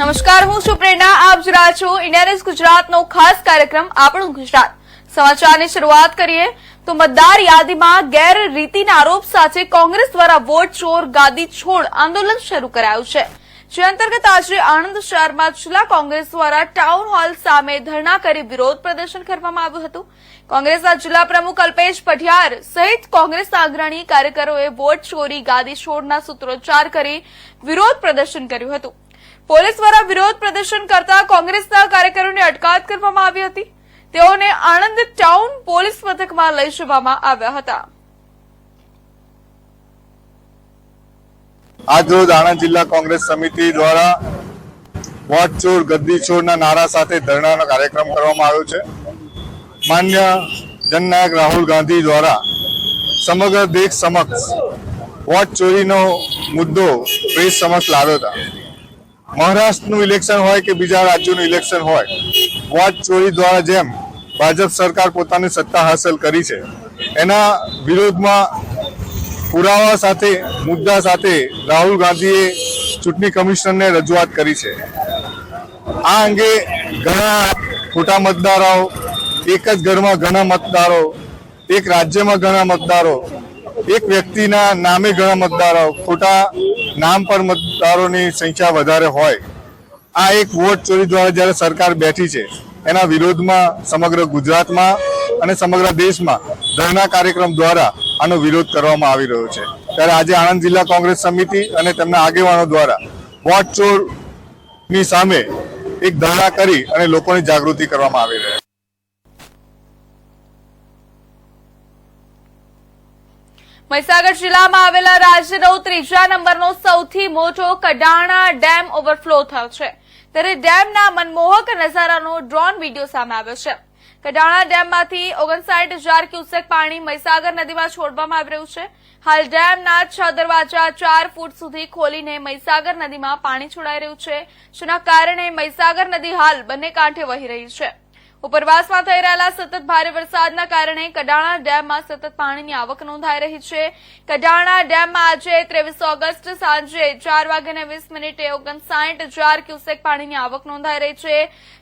નમસ્કાર, હું છું પ્રેરણા, આપ જરા છો ઇન્ડિયા ગુજરાતનો ખાસ કાર્યક્રમ, આપણું ગુજરાત. સમાચારની શરૂઆત કરીએ તો મતદાર યાદીમાં ગેરરીતિના આરોપ સાથે કોંગ્રેસ દ્વારા વોટ ચોર, ગાદી છોડ આંદોલન શરૂ કરાયું છે. જે અંતર્ગત આજે આણંદ શહેરમાં જિલ્લા કોંગ્રેસ દ્વારા ટાઉન હોલ સામે ધરણા કરી વિરોધ પ્રદર્શન કરવામાં આવ્યું હતું. કોંગ્રેસના જિલ્લા પ્રમુખ અલ્પેશ પઢિયાર સહિત કોંગ્રેસના અગ્રણી કાર્યકરોએ વોટ ચોરી, ગાદી છોડના સૂત્રોચ્ચાર કરી વિરોધ પ્રદર્શન કર્યું હતું. પોલીસ દ્વારા વિરોધ પ્રદર્શન કરતા કોંગ્રેસના કાર્યકરોની અટકાયત કરવામાં આવી હતી. તેઓને આણંદ ટાઉન પોલીસ મથકમાં લઈ જવામાં આવ્યા હતા. આજરોજ આણંદ જિલ્લા કોંગ્રેસ સમિતિ દ્વારા વોટ ચોર ગદ્દી ચોરના નારા સાથે ધરણાનો કાર્યક્રમ કરવામાં આવ્યો છે. માન્ય જનનાયક રાહુલ ગાંધી દ્વારા સમગ્ર દેશ સમક્ષ વોટ ચોરીનો મુદ્દો પ્રેસ સમક્ષ લાવ્યો હતા. મહારાષ્ટ્રનું ઇલેક્શન હોય કે બીજા રાજ્યોનું ઇલેક્શન હોય વોટ ચોરી દ્વારા જેમ ભાજપ સરકાર પોતાની સત્તા હાંસલ કરી છે, એના વિરોધમાં પુરાવા સાથે, મુદ્દા સાથે રાહુલ ગાંધીએ ચૂંટણી કમિશનરને રજૂઆત કરી છે. આ અંગે ઘણા ખોટા મતદારો એક જ ઘરમાં ઘણા મતદારો, એક રાજ્યમાં ઘણા મતદારો, એક વ્યક્તિના નામે ઘણા મતદારો ખોટા નામ પર મતદારોની સંખ્યા વધારે હોય, આ એક વોટ ચોરી દ્વારા જ્યારે સરકાર બેઠી છે, એના વિરોધમાં સમગ્ર ગુજરાતમાં અને સમગ્ર દેશમાં ધરણા કાર્યક્રમ દ્વારા આનો વિરોધ કરવામાં આવી રહ્યો છે. ત્યારે આજે આણંદ જિલ્લા કોંગ્રેસ સમિતિ અને તેમના આગેવાનો દ્વારા વોટ ચોરની સામે એક ધરણા કરી અને લોકોની જાગૃતિ કરવામાં આવી રહી છે. મહીસાગર જિલ્લામાં આવેલા રાજનો ત્રીજા નંબરનો સૌથી મોટો કડાણા ડેમ ઓવરફ્લો થયો છે. ત્યારે ડેમના મનમોહક નજારાનો ડ્રોન વીડિયો સામે આવ્યો છે. કડાણા ડેમમાંથી ઓગણસાઠ હજાર ક્યુસેક પાણી મહીસાગર નદીમાં છોડવામાં આવી રહ્યું છે. હાલ ડેમના છ દરવાજા ચાર ફૂટ સુધી ખોલીને મહીસાગર નદીમાં પાણી છોડાઈ રહ્યું છે, જેના કારણે મહીસાગર નદી હાલ બંને કાંઠે વહી રહી છે. ઉપરવાસમાં થઈ રહેલા સતત ભારે વરસાદના કારણે કડાણા ડેમમાં સતત પાણીની આવક નોંધાઈ રહી છે. કડાણા ડેમમાં આજે ત્રેવીસ ઓગસ્ટ સાંજે ચાર વાગ્યાને વીસ મિનિટે ઓગણસાઠ હજાર ક્યુસેક પાણીની આવક નોંધાઈ રહી છે.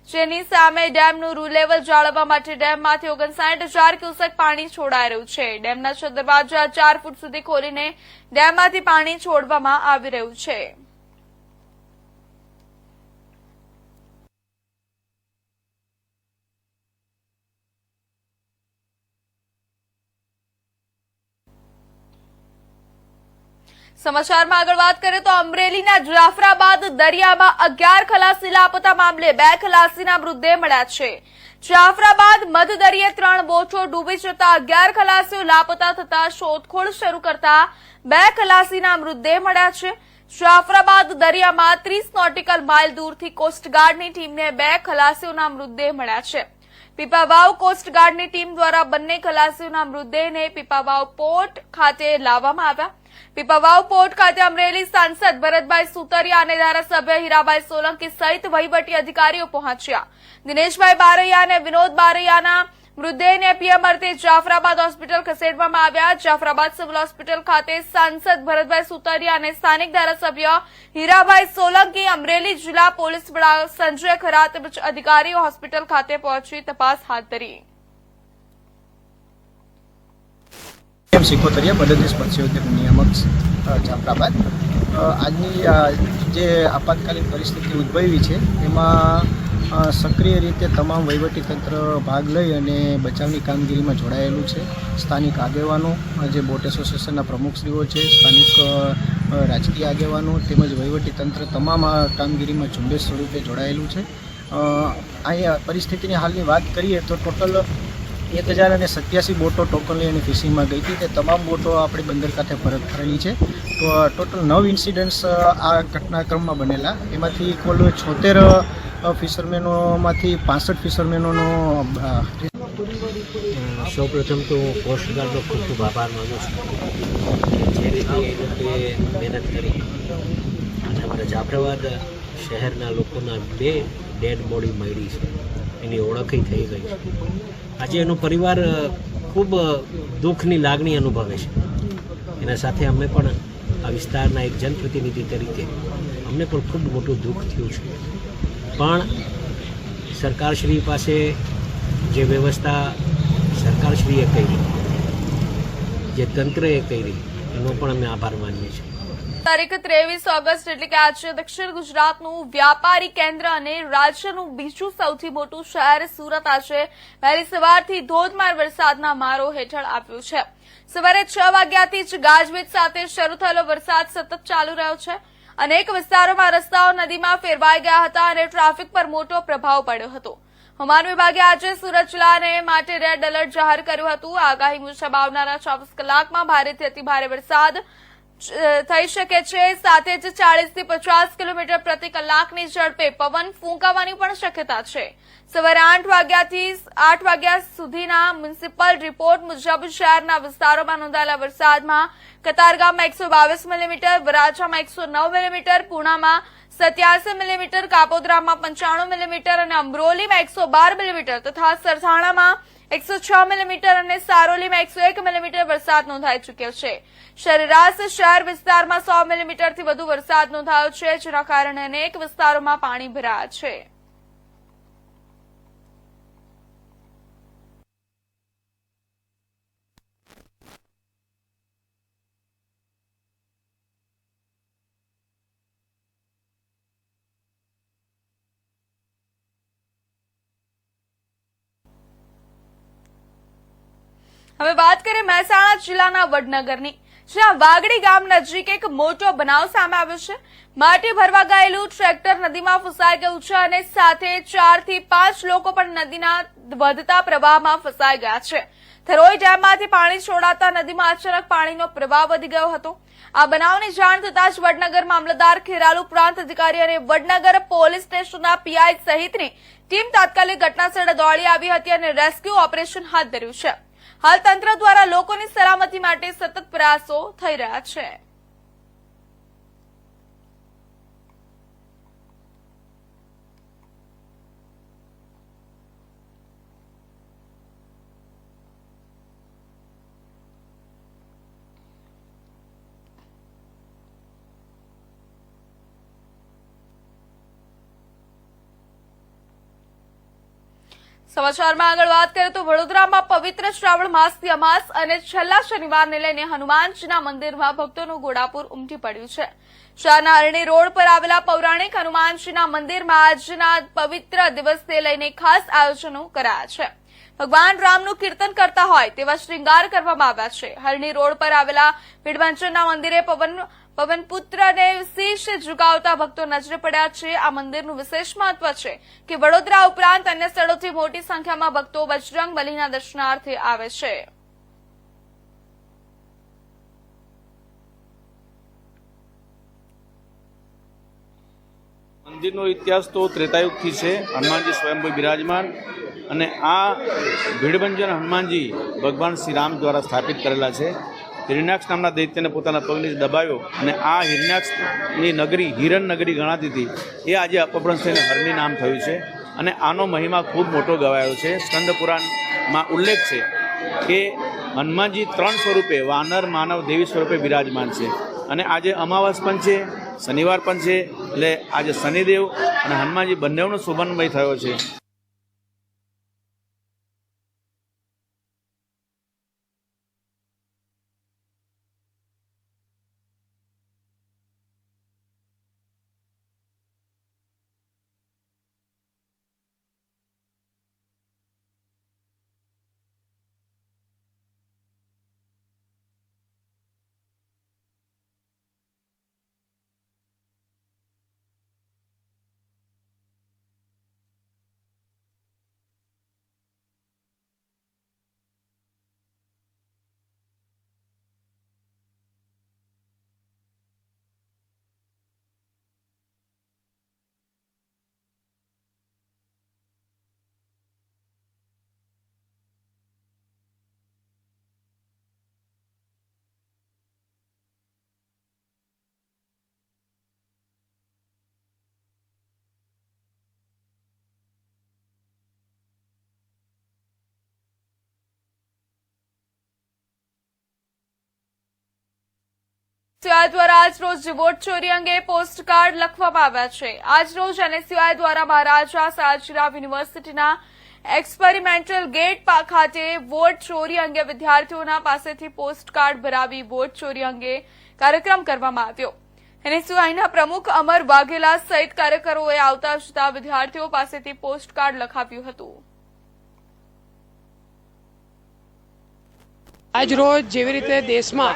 જેની સામે ડેમનું રૂ લેવલ જાળવવા માટે ડેમમાંથી ઓગણસાઠ હજાર ક્યુસેક પાણી છોડાઈ રહ્યું છે. ડેમના છ દરવાજા ચાર ફૂટ સુધી ખોલીને ડેમમાંથી પાણી છોડવામાં આવી રહ્યું છે. સમાચારમાં આગળ વાત કરીએ તો અમરેલીના જાફરાબાદ દરિયામાં અગિયાર ખલાસી લાપતા મામલે બે ખલાસીના મૃતદેહ મળ્યા છે. જાફરાબાદ મધદરિયે ત્રણ બોચો ડૂબી જતા અગિયાર ખલાસીઓ લાપતા થતા શોધખોળ શરૂ કરતા બે ખલાસીના મૃતદેહ મળ્યા છે. જાફરાબાદ દરિયામાં ત્રીસ નોટિકલ માઇલ દૂરથી કોસ્ટગાર્ડની ટીમને બે ખલાસીઓના મૃતદેહ મળ્યા છે. પીપાવાવ કોસ્ટગાર્ડની ટીમ દ્વારા બંને ખલાસીઓના મૃતદેહને પીપાવાવ પોર્ટ ખાતે લાવવામાં આવ્યા. પીપાવાવ પોર્ટ ખાતે અમરેલી સાંસદ ભરતભાઈ સુતરિયા અને ધારાસભ્ય હીરાભાઈ સોલંકી સહિત વહીવટી અધિકારીઓ પહોંચ્યા. દિનેશભાઈ બારૈયા અને વિનોદ બારૈયાના મૃતદેહને પીએમ જાફરાબાદ હોસ્પિટલ ખસેડવામાં આવ્યા. જાફરાબાદ સિવિલ હોસ્પિટલ ખાતે સાંસદ ભરતભાઈ સુતરિયા અને સ્થાનિક ધારાસભ્ય હીરાભાઈ સોલંકી અમરેલી જિલ્લા પોલીસ વડા સંજય ખરા તેમજ અધિકારીઓ હોસ્પિટલ ખાતે પહોંચી તપાસ હાથ ધરી. જાફરાબાદ. આજની જે આપાતકાલીન પરિસ્થિતિ ઉદ્ભવી છે, એમાં સક્રિય રીતે તમામ વહીવટીતંત્ર ભાગ લઈ અને બચાવની કામગીરીમાં જોડાયેલું છે. સ્થાનિક આગેવાનો જે બોટ એસોસિએશનના પ્રમુખશ્રીઓ છે, સ્થાનિક રાજકીય આગેવાનો તેમજ વહીવટીતંત્ર તમામ આ કામગીરીમાં ઝુંબેશ સ્વરૂપે જોડાયેલું છે. અહીંયા પરિસ્થિતિની હાલની વાત કરીએ તો ટોટલ એક હજાર અને સત્યાસી બોટો ટોકનલી અને ફિશિંગમાં ગઈ હતી. તે તમામ બોટો આપણી બંદર ખાતે પરત ફરેલી છે. ટોટલ નવ ઇન્સિડન્ટ્સ આ ઘટનાક્રમમાં બનેલા. એમાંથી કુલ છોતેર ફિશરમેનોમાંથી પાસઠ ફિશરમેનોનો સૌ સૌપ્રથમ તો હું કોસ્ટગાર્ડનો ખૂબ ખૂબ આભાર માનું છું. જે રીતે મહેનત કરી. અને અમારા જાફરાબાદ શહેરના લોકોના બે ડેડ બોડી મળી છે. એની ઓળખી થઈ ગઈ છે. આજે એનો પરિવાર ખૂબ દુઃખની લાગણી અનુભવે છે. એના સાથે અમે પણ આ વિસ્તારના એક જનપ્રતિનિધિ તરીકે અમને પણ ખૂબ મોટું દુઃખ થયું છે. પણ સરકારશ્રી પાસે જે વ્યવસ્થા સરકારશ્રીએ કરી, જે તંત્રએ કરી, એનો પણ અમે આભાર માનીએ છીએ. તારીખ ત્રેવીસ ઓગસ્ટ, એટલે કે આજે દક્ષિણ ગુજરાતનું વ્યાપારી કેન્દ્ર અને રાજ્યનું બીજું સૌથી મોટું શહેર સુરત આજે વહેલી સવારથી ધોધમાર વરસાદના મારો હેઠળ આવ્યું છે. સવારે છ વાગ્યાથી જ ગાજવીજ સાથે શરૂ થયેલો વરસાદ સતત ચાલુ રહ્યો છે. અનેક વિસ્તારોમાં રસ્તાઓ નદીમાં ફેરવાઈ ગયા હતા અને ટ્રાફિક પર મોટો પ્રભાવ પડ્યો હતો. હવામાન વિભાગે આજે સુરત જિલ્લાને માટે રેડ એલર્ટ જાહેર કર્યું હતું. આગાહી મુજબ આવનારા ચોવીસ કલાકમાં ભારેથી અતિભારે વરસાદ થઈ શકે છે. સાથે જ ચાલીસથી પચાસ કિલોમીટર પ્રતિ કલાકની ઝડપે પવન ફૂંકાવાની પણ શક્યતા છે. સવારે આઠ વાગ્યાથી આઠ વાગ્યા સુધીના મ્યુનિસિપલ રિપોર્ટ મુજબ શહેરના વિસ્તારોમાં નોંધાયેલા વરસાદમાં કતારગામમાં એકસો બાવીસ મિલીમીટર, વરાછામાં એકસો નવ મિલીમીટર પૂણામાં સત્યાસી મિલીમીટર, કાપોદ્રામાં પંચાણું મિલીમીટર અને અમરોલીમાં એકસો બાર મિલીમીટર તથા સરથાણામાં એકસો છ મિલીમીટર અને સારોલીમાં એકસો એક મિલીમીટર વરસાદ નોંધાઈ ચૂક્યો છે. સરેરાશ શહેર વિસ્તારમાં સો મિલીમીટરથી વધુ વરસાદ નોંધાયો છે, જેના કારણે અનેક વિસ્તારોમાં પાણી ભરાયા છે. હવે વાત કરીએ મહેસાણા જિલ્લાના વડનગરની. જ્યાં વાગડી ગામ નજીક એક મોટો બનાવ સામે આવ્યો છે. માટી ભરવા ગયેલું ટ્રેક્ટર નદીમાં ફસાઈ ગયું છે અને સાથે ચારથી પાંચ લોકો પણ નદીના વધતા પ્રવાહમાં ફસાઈ ગયા છે. થરોઈ ડેમમાંથી પાણી છોડાતા નદીમાં અચાનક પાણીનો પ્રવાહ વધી ગયો હતો. આ બનાવની જાણ થતાં જ વડનગર મામલતદાર ખેરાલુ પ્રાંત અધિકારી અને વડનગર પોલીસ સ્ટેશનના પીઆઈ સહિતની ટીમ તાત્કાલિક ઘટનાસ્થળે દોડી આવી હતી અને રેસ્ક્યુ ઓપરેશન હાથ ધર્યું છે. હાલ તંત્ર દ્વારા લોકોની સલામતી માટે સતત પ્રયાસો થઈ રહ્યા છે. સમાચારમાં આગળ વાત કરીએ તો વડોદરામાં પવિત્ર શ્રાવણ માસથી અમાસ અને છેલ્લા શનિવારને લઈને હનુમાનજીના મંદિરમાં ભક્તોનું ગોળાપુર ઉમટી પડ્યું છે. શહેરના અરણી રોડ પર આવેલા પૌરાણિક હનુમાનજીના મંદિરમાં આજના પવિત્ર દિવસને લઈને ખાસ આયોજનો કરાયા છે. ભગવાન રામનું કીર્તન કરતા હોય તેવા શ્રૃંગાર કરવામાં આવ્યા છે. હરણી રોડ પર આવેલા ભીડભંચરના મંદિરે પવન પવનપુત્રને શીશ ઝુકાવતા ભક્તો નજરે પડ્યા છે. આ મંદિરનું વિશેષ મહત્વ છે કે વડોદરા ઉપરાંત અન્ય સ્થળોથી મોટી સંખ્યામાં ભક્તો બજરંગ બલીના દર્શનાર્થે આવે છે. મંદિરનો ઇતિહાસ તો ત્રેતાયુગથી છે. હનુમાનજી સ્વયંભૂ બિરાજમાન અને આ ભીડભંજન હનુમાનજી ભગવાન શ્રી રામ દ્વારા સ્થાપિત કરેલા છે. હિરણ્યાક્ષ નામના દૈત્યને પોતાના પગની દબાવ્યો અને આ હિરણ્યાક્ષની નગરી, હિરણ નગરી ગણાતી હતી. એ આજે અપભ્રંશ થઈને હરની નામ થયું છે અને આનો મહિમા ખૂબ મોટો ગવાયો છે. સ્કંદ પુરાણમાં ઉલ્લેખ છે કે હનુમાનજી ત્રણ સ્વરૂપે, વાનર, માનવ, દેવી સ્વરૂપે બિરાજમાન છે. અને આજે અમાવાસ પણ છે, શનિવાર પણ છે, એટલે આજે શનિદેવ અને હનુમાનજી બંનેનો સુબંધમય થયો છે. એનએસયુઆઈ દ્વારા આજ રોજ વોટ ચોરી અંગે પોસ્ટકાર્ડ લખવામાં આવ્યા છે. આજ રોજ સીઆઈ દ્વારા મહારાજા સયાજીરાવ યુનિવર્સિટીના એક્સપેરિમેન્ટલ ગેટ ખાતે વોટ ચોરી અંગે વિદ્યાર્થીઓના પાસેથી પોસ્ટકાર્ડ ભરાવી વોટ ચોરી અંગે કાર્યક્રમ કરવામાં આવ્યો. એનએસયુઆઈના પ્રમુખ અમર વાઘેલા સહિત કાર્યકરોએ આવતા જતા વિદ્યાર્થીઓ પાસેથી પોસ્ટકાર્ડ લખાવ્યું હતું. આજ રોજ જેવી રીતે દેશમાં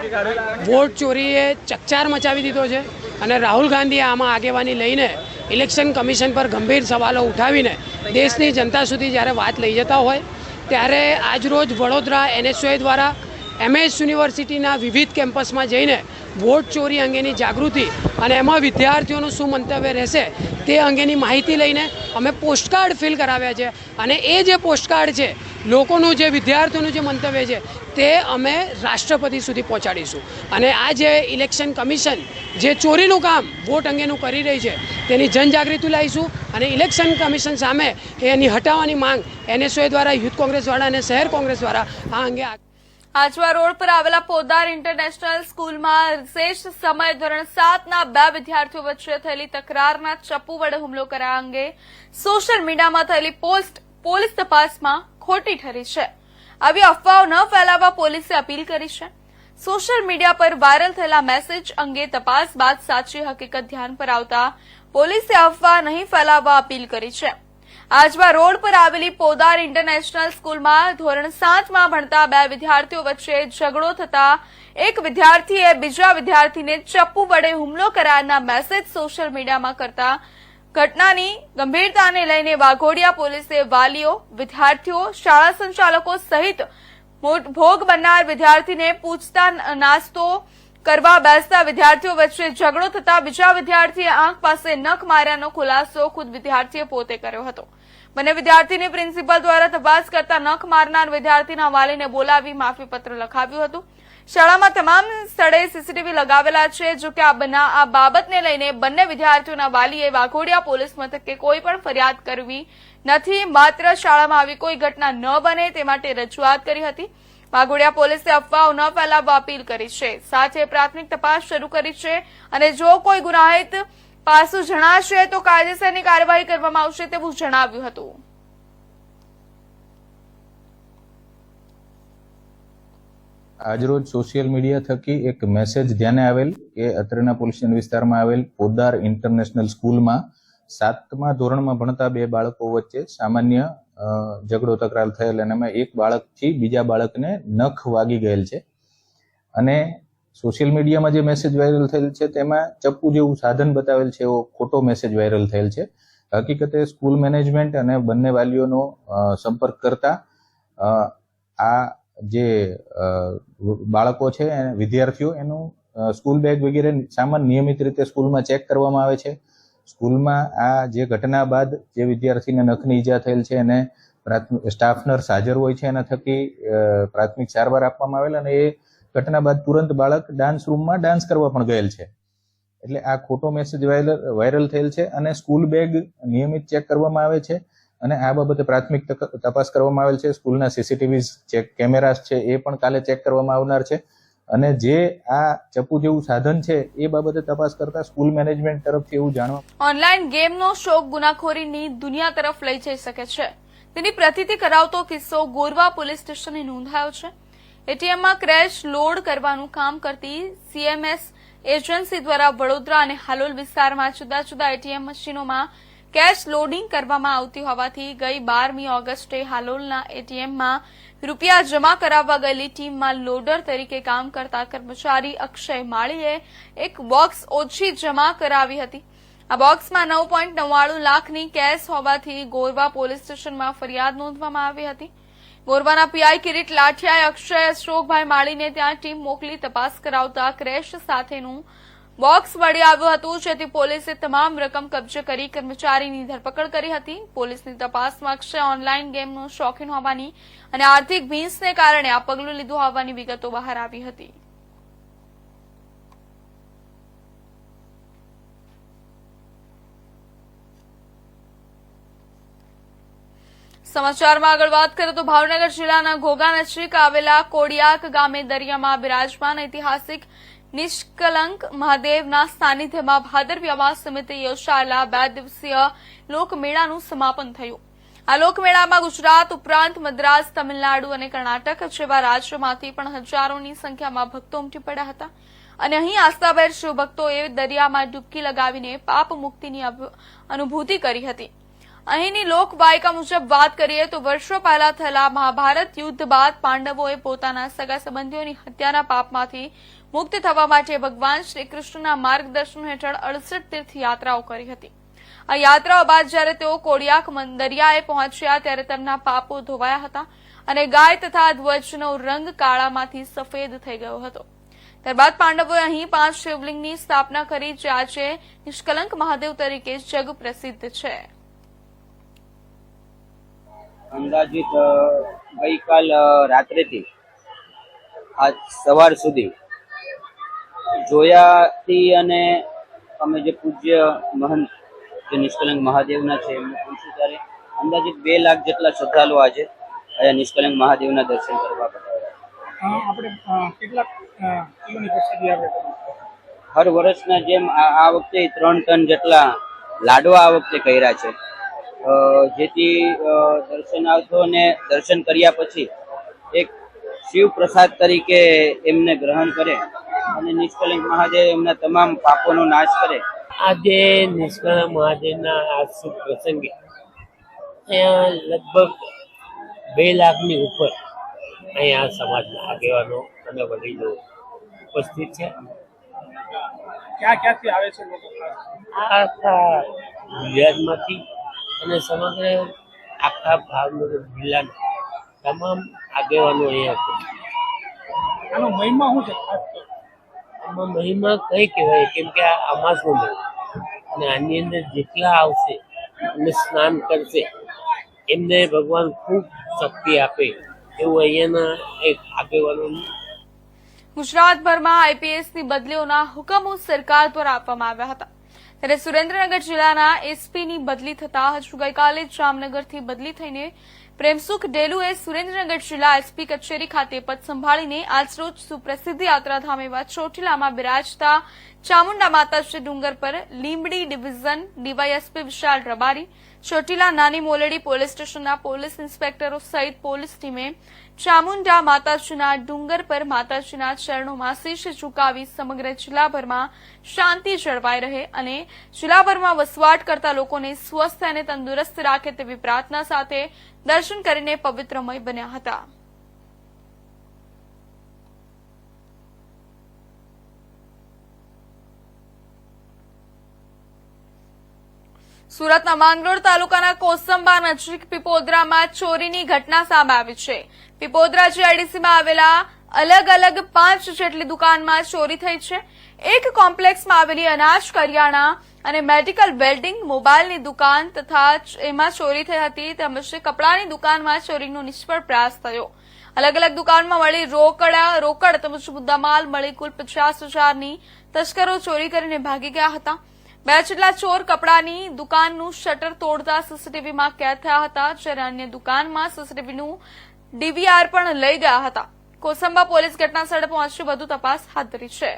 વોટ ચોરીએ ચકચાર મચાવી દીધો છે અને રાહુલ ગાંધીએ આમાં આગેવાની લઈને ઇલેક્શન કમિશન પર ગંભીર સવાલો ઉઠાવીને દેશની જનતા સુધી જ્યારે વાત લઈ જતા હોય, ત્યારે આજ રોજ વડોદરા એનએસયુઆઈ દ્વારા એમએસ યુનિવર્સિટીના વિવિધ કેમ્પસમાં જઈને વોટ ચોરી અંગેની જાગૃતિ અને એમાં વિદ્યાર્થીઓનું શું મંતવ્ય રહેશે તે અંગેની માહિતી લઈને અમે પોસ્ટકાર્ડ ફિલ કરાવ્યા છે. અને એ જે પોસ્ટકાર્ડ છે, લોકોનું જે વિદ્યાર્થીઓનું જે મંતવ્ય છે તે અમે રાષ્ટ્રપતિ સુધી પહોંચાડીશું. અને આ જે ઇલેક્શન કમિશન જે ચોરીનું કામ વોટ અંગેનું કરી રહી છે, તેની જનજાગૃતિ લાવીશું અને ઇલેક્શન કમિશન સામે એની હટાવવાની માંગ એનએસઓએ દ્વારા, યુથ કોંગ્રેસ દ્વારા અને શહેર કોંગ્રેસ દ્વારા આ અંગે આજવા રોડ પર આવેલા પોદાર ઇન્ટરનેશનલ સ્કૂલમાં શેષ સમય ધોરણ સાતના બે વિદ્યાર્થીઓ વચ્ચે થયેલી તકરારના ચપ્પુ વડે હુમલો કર્યા અંગે સોશિયલ મીડિયામાં થયેલી પોસ્ટ પોલીસ તપાસમાં ખોટી ઠરી છે. આવી અફવાઓ ન ફેલાવવા પોલીસે અપીલ કરી છે. સોશિયલ મીડિયા પર વાયરલ થયેલા મેસેજ અંગે તપાસ બાદ સાચી હકીકત ધ્યાન પર આવતા પોલીસે અફવા નહીં ફેલાવવા અપીલ કરી છે. આજવા રોડ પર આવેલી પોદાર ઇન્ટરનેશનલ સ્કૂલમાં ધોરણ સાતમાં ભણતા બે વિદ્યાર્થીઓ વચ્ચે ઝઘડો થતા એક વિદ્યાર્થીએ બીજા વિદ્યાર્થીને ચપ્પુ વડે હુમલો કરારના મેસેજ સોશિયલ મીડિયામાં કરતા ઘટનાની ગંભીરતાને લઈને વાઘોડિયા પોલીસે વાલીઓ, વિદ્યાર્થીઓ, શાળા સંચાલકો સહિત ભોગ બનનાર વિદ્યાર્થીને પૂછતા નાસ્તો કરવા બેસતા વિદ્યાર્થીઓ વચ્ચે ઝઘડો થતા બીજા વિદ્યાર્થીએ આંખ પાસે નખ માર્યાનો ખુલાસો ખુદ વિદ્યાર્થીએ પોતે કર્યો હતો. બંને વિદ્યાર્થીની પ્રિન્સિપલ દ્વારા તપાસ કરતા નખ મારનાર વિદ્યાર્થીના વાલીને બોલાવી માફીપત્ર લખાવ્યું હતું. શાળામાં તમામ સ્થળે સીસીટીવી લગાવેલા છે. જો કે આ બના આ બાબતને લઈને બંને વિદ્યાર્થીઓના વાલીએ વાઘોડિયા પોલીસ મથકે કોઈ પણ ફરિયાદ કરવી નથી. માત્ર શાળામાં આવી કોઈ ઘટના ન બને તે માટે રજૂઆત કરી હતી. વાઘોડિયા પોલીસે અફવાઓ ન ફેલાવવા અપીલ કરી છે. સાથે પ્રાથમિક તપાસ શરૂ કરી છે અને જો કોઈ ગુનાહિત પાસું જણાશે તો કાયદેસરની કાર્યવાહી કરવામાં આવશે તેવું જણાવ્યું હતું. આજરોજ સોશિયલ મીડિયા થકી એક મેસેજ ધ્યાને આવેલ કે અત્રેના પોલીસ વિસ્તારમાં આવેલ પોદાર ઇન્ટરનેશનલ સ્કૂલમાં સાતમા ધોરણમાં ભણતા બે બાળકો વચ્ચે સામાન્ય ઝઘડો તકરાર થયેલ અને એમાં એક બાળકથી બીજા બાળકને નખ વાગી ગયેલ છે. અને સોશિયલ મીડિયામાં જે મેસેજ વાયરલ થયેલ છે તેમાં ચપ્પુ જેવું સાધન બતાવેલ છે, એવો ખોટો મેસેજ વાયરલ થયેલ છે. હકીકતે સ્કૂલ મેનેજમેન્ટ અને બંને વાલીઓનો સંપર્ક કરતા આ જે બાળકો છે વિદ્યાર્થીઓ, એનું સ્કૂલ બેગ વગેરે સામાન નિયમિત રીતે સ્કૂલમાં ચેક કરવામાં આવે છે. સ્કૂલમાં આ જે ઘટના બાદ જે વિદ્યાર્થીને નખની ઈજા થયેલ છે, એને પ્રાથમિક સ્ટાફ નર્સ હાજર હોય છે, એના થકી પ્રાથમિક સારવાર આપવામાં આવેલ અને એ ઘટના બાદ તુરંત બાળક ડાન્સ રૂમમાં ડાન્સ કરવા પણ ગયેલ છે. એટલે આ ખોટો મેસેજ વાયરલ થયેલ છે અને સ્કૂલ બેગ નિયમિત ચેક કરવામાં આવે છે. અને આ બાબતે પ્રાથમિક તપાસ કરવામાં આવેલ છે. સ્કૂલના સીસીટીવી ચેક કેમેરાસ છે, એ પણ કાલે ચેક કરવામાં આવનાર છે. અને જે આ ચપ્પુ જેવું સાધન છે, એ બાબતે તપાસ કરતા સ્કૂલ મેનેજમેન્ટ તરફથી એવું જાણવા ઓનલાઈન ગેમનો શોખ ગુનાખોરીની દુનિયા તરફ લઈ જઈ શકે છે. તેની પ્રતિતિ કરાવતો કિસ્સો ગોરવા પોલીસ સ્ટેશને નોંધાયો છે. એટીએમમાં ક્રેશ લોડ કરવાનું કામ કરતી સીએમએસ એજન્સી દ્વારા વડોદરા અને હાલોલ વિસ્તારમાં જુદા જુદા એટીએમ મશીનોમાં કેશ લોડિંગ કરવામાં આવતી હોવાથી ગઈ બારમી ઓગસ્ટે હાલોલના એટીએમમાં રૂપિયા જમા કરાવવા ગયેલી ટીમમાં લોડર તરીકે કામ કરતા કર્મચારી અક્ષય માળીએ એક બોક્સ ઓછી જમા કરાવી હતી. આ બોક્સમાં નવ પોઈન્ટ નવ્વાણું લાખની કેશ હોવાથી ગોરવા પોલીસ સ્ટેશનમાં ફરિયાદ નોંધવામાં આવી હતી. ગોરવાના પીઆઈ કિરીટ લાઠિયાએ અક્ષય અશોકભાઈ માળીને ત્યાં ટીમ મોકલી તપાસ કરાવતા ક્રેશ સાથેનું બોક્સ મળી આવ્યું હતું, જેથી પોલીસે તમામ રકમ કબજે કરી કર્મચારીની ધરપકડ કરી હતી. પોલીસની તપાસમાં અક્ષય ઓનલાઈન ગેમનો શોખીન હોવાની અને આર્થિક ભીંસને કારણે આ પગલું લીધું હોવાની વિગતો બહાર આવી હતી. સમાચારમાં આગળ વાત કરીએ તો ભાવનગર જિલ્લાના ઘોઘા નજીક આવેલા કોડિયાક ગામે દરિયામાં બિરાજમાન ઐતિહાસિક નિષ્કલંક મહાદેવના સાનિધ્યમાં ભાદરવી અમાસ નિમિત્તે યોજાયેલા બે દિવસીય લોકમેળાનું સમાપન થયું. આ લોકમેળામાં ગુજરાત ઉપરાંત મદ્રાસ, તમિલનાડુ અને કર્ણાટક જેવા રાજ્યોમાંથી પણ હજારોની સંખ્યામાં ભક્તો ઉમટી પડ્યા હતા. અને અહીં આસ્થાભેર શિવભક્તોએ દરિયામાં ડૂબકી લગાવીને પાપ મુક્તિની અનુભૂતિ કરી હતી. અહીંની લોકવાયકા મુજબ વાત કરીએ તો વર્ષો પહેલા થયેલા મહાભારત યુદ્ધ બાદ પાંડવોએ પોતાના સગા સંબંધીઓની હત્યાના પાપમાંથી મુક્ત થવા માટે ભગવાન શ્રી કૃષ્ણના માર્ગદર્શન હેઠળ અડસઠ તીર્થયાત્રાઓ કરી હતી. આ યાત્રાઓ બાદ જ્યારે તેઓ કોડિયાક દરિયાએ પહોંચ્યા ત્યારે તેમના પાપો ધોવાયા હતા અને ગાય તથા ધ્વજનો રંગ કાળામાંથી સફેદ થઈ ગયો હતો. ત્યારબાદ પાંડવોએ અહીં પાંચ શિવલિંગની સ્થાપના કરી જે આજે નિષ્કલંક મહાદેવ તરીકે જગ પ્રસિદ્ધ છે. અંદાજિત ગઈકાલ રાત્રેથી આજ સવાર સુધી જોયાથી અને અમે જે પૂજ્ય મહંત જે નિષ્કલંક મહાદેવના છે એમને પૂછ્યું ત્યારે અંદાજિત બે લાખ જેટલા શ્રદ્ધાળુઓ આજે અહીંયા નિષ્કલંક મહાદેવના દર્શન કરવા આપણે હર વર્ષના જેમ આ વખતે ત્રણ ટન જેટલા લાડવા આ વખતે કર્યા છે. જેથી દર્શનાર્થોને દર્શનાર્થો દર્શન કર્યા પછી એક શિવ પ્રસાદ તરીકે એમને ગ્રહણ કરે અને નિષ્કલંક મહાદેવ એમના તમામ પાપોનો નાશ કરે. આજે નિષ્કળ મહાદેવના આ શુભ પ્રસંગે લગભગ બે લાખની ઉપર અહીંયા સમાજના આગેવાનો અને વડીલો ઉપસ્થિત છે. ક્યાં ક્યાંથી આવે છે લોકો? આ આખા ગુજરાતમાંથી અને સમગ્ર આખા ભાવનગર જિલ્લાના તમામ આગેવાનો અહીંયા છે આનો મહિમા શું છે ખાસ આમાં મહિમા કઈ કહેવાય? કેમ કે આ અમાસનો મહિમા. અને આની અંદર જેટલા આવશે અને સ્નાન કરશે એમને ભગવાન ખૂબ શક્તિ આપે એવું અહીંયાના એક આગેવાનોનું ગુજરાતભરમાં આઈપીએસની બદલીઓના હુકમો સરકાર દ્વારા આપવામાં આવ્યા હતા. ત્યારે સુરેન્દ્રનગર જિલ્લાના એસપીની બદલી થતા હજુ ગઈકાલે જામનગરથી બદલી થઈને પ્રેમસુખ ડેલુએ સુરેન્દ્રનગર જિલ્લા એસપી કચેરી ખાતે પદ સંભાળીને આજરોજ સુપ્રસિદ્ધ યાત્રાધામ એવા ચોટીલામાં બિરાજતા ચામુંડા માતાજી ડુંગર પર Limbdi division DySP Vishal Rabari, Chotila Nani Moldi police સ્ટેશનના પોલીસ ઇન્સ્પેક્ટરો સહિત પોલીસ ટીમે ચામુંડા માતાજીના ડુંગર પર માતાજીના ચરણોમાં શીશ ઝુકાવી સમગ્ર જિલ્લાભરમાં શાંતિ જળવાઈ રહે અને જિલ્લાભરમાં વસવાટ કરતા લોકોને સ્વસ્થ અને તંદુરસ્ત રાખે તેવી પ્રાર્થના સાથે દર્શન કરીને પવિત્રમય બન્યા હતા. સુરતના માંગરોળ તાલુકાના કોસંબા નજીક પીપોદરામાં ચોરીની ઘટના સામે આવી છે. પીપોદરા જીઆઈડીસીમાં આવેલા અલગ અલગ પાંચ જેટલી દુકાનમાં ચોરી થઈ છે. એક કોમ્પ્લેક્સમાં આવેલી અનાજ, કરિયાણા અને મેડિકલ વેલ્ડિંગ મોબાઈલની દુકાન તથા એમાં ચોરી થઈ હતી. તેમજ કપડાની દુકાનમાં ચોરીનો નિષ્ફળ પ્રયાસ થયો. અલગ અલગ દુકાનમાં મળી રોકડા, રોકડ તેમજ મુદ્દામાલ મળી કુલ પચાસ હજારની તસ્કરો ચોરી કરીને ભાગી ગયા હતા. બે જેટલા ચોર કપડાની દુકાનનું શટર તોડતા સીસીટીવીમાં કેદ થયા હતા, જ્યારે અન્ય દુકાનમાં સીસીટીવીનું ડીવીઆર પણ લઈ ગયા હતા. કોસંબા પોલીસ ઘટનાસ્થળે પહોંચી વધુ તપાસ હાથ ધરી છે.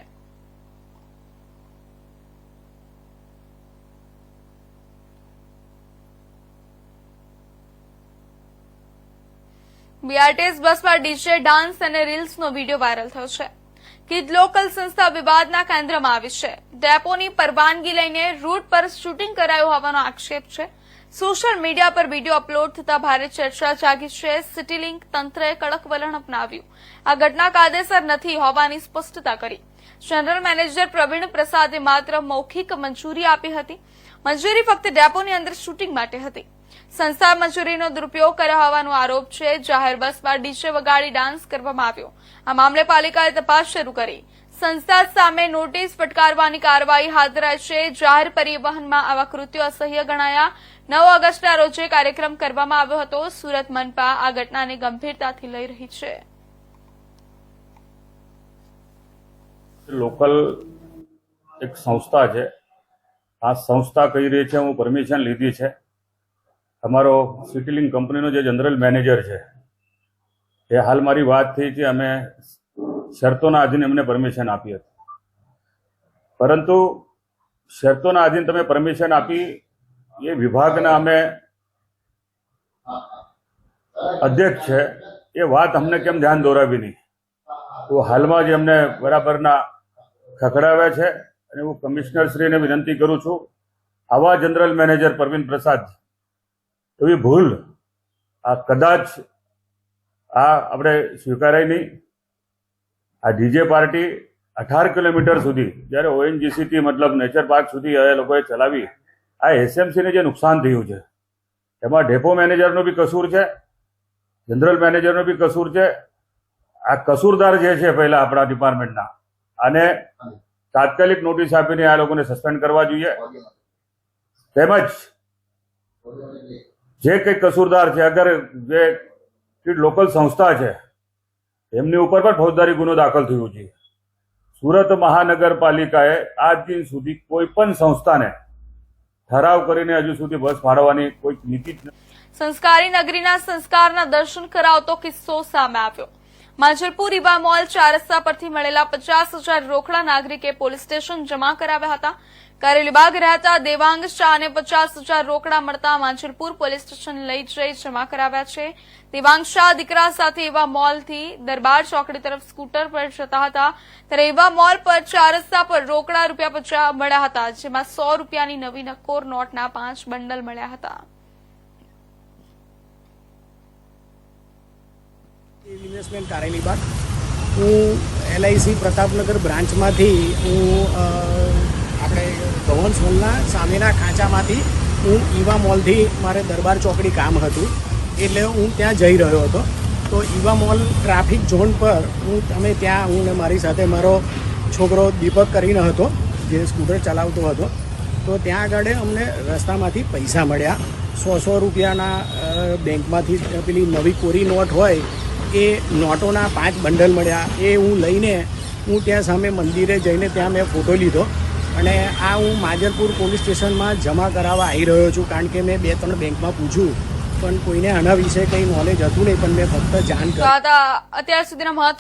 બીઆરટીએસ બસમાં ડીજે, ડાન્સ અને રીલ્સનો વીડિયો વાયરલ થયો છે. કિડ સંસ્થા વિવાદના કેન્દ્રમાં આવી છે. ડેપોની પરવાનગી લઈને રૂટ પર શૂટિંગ કરાયું હોવાનો આક્ષેપ છે. સોશિયલ મીડિયા પર વીડિયો અપલોડ થતા ભારે ચર્ચા જાગી છે. સિટીલિંક તંત્રએ કડક વલણ અપનાવ્યું. આ ઘટના કાયદેસર નથી હોવાની સ્પષ્ટતા કરી. જનરલ મેનેજર પ્રવીણ પ્રસાદે માત્ર મૌખિક મંજૂરી આપી હતી. મંજૂરી ફક્ત ડેપોની અંદર શૂટિંગ માટે હતી. સંસ્થા મંજૂરીનો દુરુપયોગ કર્યો હોવાનો આરોપ છે. જાહેર બસમાં ડીજે વગાડી ડાન્સ કરવામાં આવ્યો. આ મામલે પાલિકાએ તપાસ શરૂ કરી. સંસ્થા સામે નોટિસ ફટકારવાની કાર્યવાહી હાથ છે. જાહેર પરિવહનમાં આવા કૃત્યો અસહ્ય ગણાયા. નવ ઓગસ્ટના રોજે કાર્યક્રમ કરવામાં આવ્યો હતો. સુરત મનપા આ ઘટનાને ગંભીરતાથી લઈ રહી છે. લોકલ એક સંસ્થા છે. આ સંસ્થા કહી રહી છે? હું પરમિશન લીધી છે. અમારો સિટીલિંગ કંપનીનો જે જનરલ મેનેજર છે, એ હાલ મારી વાત થઈ છે, અમે શરતોના આધીન એમને પરમિશન આપી હતી પરંતુ શરતોના આધીન તમે પરમિશન આપી એ વિભાગના અમે અધ્યક્ષ છે, એ વાત અમને કેમ ધ્યાન દોરાવી નહીં? તો હાલમાં જ અમને બરાબરના ખખડાવ્યા છે, અને હું કમિશનરશ્રીને વિનંતી કરું છું, આવા જનરલ મેનેજર પ્રવીણ પ્રસાદ એવી ભૂલ. આ કદાચ આ આપણે સ્વીકારાય નહીં. આ ડીજે પાર્ટી અઢાર કિલોમીટર સુધી જ્યારે ઓએનજીસીથી મતલબ નેચર પાર્ક સુધી એ લોકોએ ચલાવી આ એસએમસીને જે નુકસાન થયું છે એમાં ડેપો મેનેજરનો બી કસૂર છે જનરલ મેનેજરનો બી કસૂર છે. આ કસૂરદાર જે છે પહેલા આપણા ડિપાર્ટમેન્ટના અને તાત્કાલિક નોટિસ આપીને આ લોકોને સસ્પેન્ડ કરવા જોઈએ. તેમજ જે કંઈ કસૂરદાર છે, અગર જે લોકલ સંસ્થા છે, એમની ઉપર પણ ફોજદારી ગુનો દાખલ થયો છે સુરત મહાનગરપાલિકાએ આજ દિન સુધી કોઈ પણ સંસ્થાને ઠરાવ કરીને હજુ સુધી બસ ફાળવવાની કોઈ નીતિ જ નથી. સંસ્કારી નગરીના સંસ્કારના દર્શન કરાવતો કિસ્સો સામે આવ્યો માંજલપુર ઇવા મોલ ચાર રસ્તા પરથી મળેલા પચાસ હજાર રોકડા નાગરિકે પોલીસ સ્ટેશન જમા કરાવ્યા હતા. કારેલીબાગ રહેતા દેવાંગ શાહને પચાસ હજાર રોકડા મળતા માંજલપુર પોલીસ સ્ટેશન લઈ જઈ જમા કરાવ્યા છે. દેવાંગ શાહ દીકરા સાથે એવા મોલથી દરબાર ચોકડી તરફ સ્કૂટર પર જતા હતા. ત્યારે એવા મોલ પર ચાર રસ્તા પર રોકડા રૂપિયા પચાસ મળ્યા હતા, જેમાં સો રૂપિયાની નવી નકોર નોટના પાંચ બંડલ મળ્યા હતા. ઇન્વેસ્ટમેન્ટ કારેલીબાગ હું એલઆઈસી પ્રતાપનગર બ્રાન્ચમાંથી હું આપણે ભવન્સ હોલના સામેના ખાંચામાંથી હું ઈવા મોલથી મારે દરબાર ચોકડી કામ હતું. એટલે હું ત્યાં જઈ રહ્યો હતો. તો ઈવા મોલ ટ્રાફિક ઝોન પર હું, તમે ત્યાં હું ને મારી સાથે મારો છોકરો દીપક કરીને હતો, જે સ્કૂટર ચલાવતો હતો. તો ત્યાં આગળ અમને રસ્તામાંથી પૈસા મળ્યા. સો સો રૂપિયાના બેંકમાંથી પેલી નવી કોરી નોટ હોય એ નોટોના પાંચ બંડલ મળ્યા, એ હું લઈને હું ત્યાં સામે મંદિરે જઈને ત્યાં મેં ફોટો લીધો. અને આ હું માજરપુર પોલીસ સ્ટેશનમાં જમા કરાવવા આવી રહ્યો છું, કારણ કે મેં બે ત્રણ બેંકમાં પૂછ્યું, પણ કોઈને આના વિશે કંઈ નોલેજ હતું નહીં, પણ મેં ફક્ત જાણ કરી. અત્યાર સુધીના